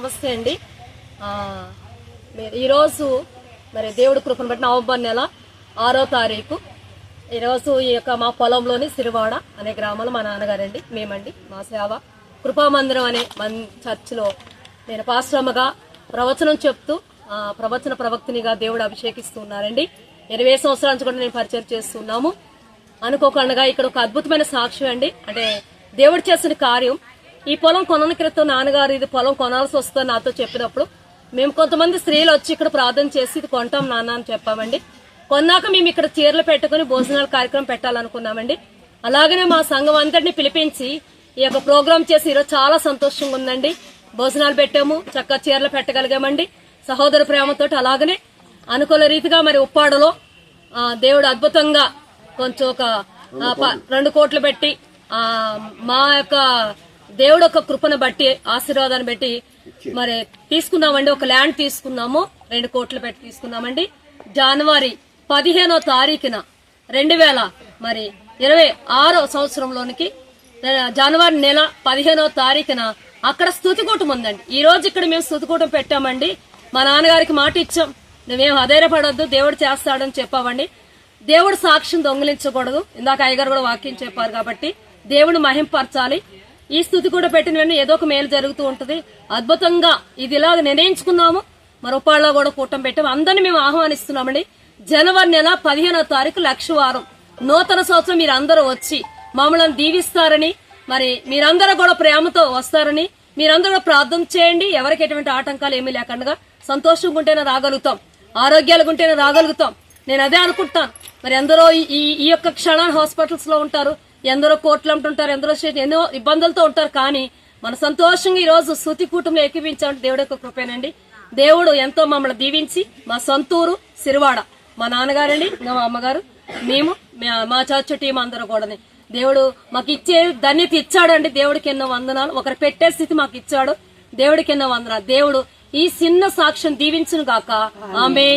నమస్తే అండి. మీరు ఈరోజు మరి దేవుడి కృపను బట్టి నవంబర్ నెల ఆరో తారీఖు. ఈరోజు ఈ యొక్క మా పొలంలోని సిరివాడ అనే గ్రామంలో మా నాన్నగారండి మేమండి మా సేవ. కృపామందిరం అనే మన్ చర్చిలో నేను పాశ్రమగా ప్రవచనం చెప్తూ ప్రవచన ప్రవక్తినిగా దేవుడు అభిషేకిస్తున్నారండి ఇరవై సంవత్సరాల నుంచి కూడా నేను పరిచయం చేస్తున్నాము అనుకోకుండా ఇక్కడ ఒక అద్భుతమైన సాక్ష్యం అండి. అంటే దేవుడు చేసిన కార్యం ఈ పొలం కొనని క్రితం నాన్నగారు ఇది పొలం కొనాల్సి వస్తుందని నాతో చెప్పినప్పుడు. మేము కొంతమంది స్త్రీలు వచ్చి ఇక్కడ ప్రార్థన చేసి ఇది కొంటాం నాన్న అని చెప్పామండి. కొన్నాక మేము ఇక్కడ చీరలు పెట్టుకుని భోజనాల కార్యక్రమం పెట్టాలనుకున్నామండి. అలాగనే మా సంఘం అందరినీ పిలిపించి ఈ యొక్క ప్రోగ్రామ్ చేసి ఈరోజు చాలా సంతోషంగా ఉందండి. భోజనాలు పెట్టాము చక్కగా చీరలు పెట్టగలిగామండి. సహోదర ప్రేమతో అలాగనే అనుకూల రీతిగా మరి ఉప్పాడలో దేవుడు అద్భుతంగా కొంచెం ఒక ప- రెండు కోట్లు పెట్టి మా యొక్క దేవుడు ఒక కృపను బట్టి ఆశీర్వాదాన్ని బట్టి మరి తీసుకున్నామండి ఒక ల్యాండ్ తీసుకున్నాము రెండు కోట్లు పెట్టి తీసుకున్నామండి జనవరి పదిహేనో తారీఖున రెండు వేల మరి ఇరవై ఆరో సంవత్సరంలోనికి జనవరి నెల పదిహేనో తారీఖున అక్కడ స్థుతికూటం ఉందండి. ఈ రోజు ఇక్కడ మేము స్థుతికూటం పెట్టామండి. మా నాన్నగారికి మాట ఇచ్చాం. నువ్వేం అధైర్యపడొద్దు దేవుడు చేస్తాడని చెప్పామండి. దేవుడు సాక్ష్యం దొంగిలించకూడదు. ఇందాక అయ్యగారు కూడా వాక్యం చెప్పారు కాబట్టి దేవుడు మహింపరచాలి. ఈ స్థుతి కూడా పెట్టిన వెంటనే ఏదో ఒక మేలు జరుగుతూ ఉంటుంది. అద్భుతంగా ఇది ఇలాగ నిర్ణయించుకున్నాము మరోపాళ్ళలో కూడా కూటం పెట్టాము. అందరిని మేము ఆహ్వానిస్తున్నామండి. జనవరి నెల పదిహేనో తారీఖు లక్ష వారం నూతన సంవత్సరం మీరు అందరూ వచ్చి మమ్మల్ని దీవిస్తారని మరి మీరందరూ కూడా ప్రేమతో వస్తారని మీరందరూ కూడా ప్రార్థన చేయండి. ఎవరికి ఎటువంటి ఆటంకాలు ఏమీ లేకుండా సంతోషంగా ఉంటేనే రాగలుగుతాం. ఆరోగ్యాలుగా ఉంటేనే రాగలుగుతాం. నేను అదే అనుకుంటాను. మరి ఎందరో ఈ- ఈ ఈ యొక్క క్షణాన్ని హాస్పిటల్స్లో ఉంటారు. ఎందరో కోట్లు అంటుంటారు ఎందరో ఎన్నో ఇబ్బందులతో ఉంటారు కానీ మన సంతోషంగా ఈ రోజు శృతి కూటంలో ఎక్కిపించాలంటే దేవుడి యొక్క కృపేనండి. దేవుడు ఎంతో మమ్మల్ని దీవించి మా సొంతూరు సిరివాడ మా నాన్నగారండి మా అమ్మగారు మేము మా- చర్చ్ టీం అందరూ కూడాని. దేవుడు మాకు ఇచ్చే ధన్యత ఇచ్చాడండి. దేవుడికి ఎన్నో వందనాలు. ఒకరు పెట్టే స్థితి మాకు ఇచ్చాడు. దేవుడికి ఎన్నో వందనాలు. దేవుడు ఈ చిన్న సాక్ష్యం దీవించును గాక. ఆమె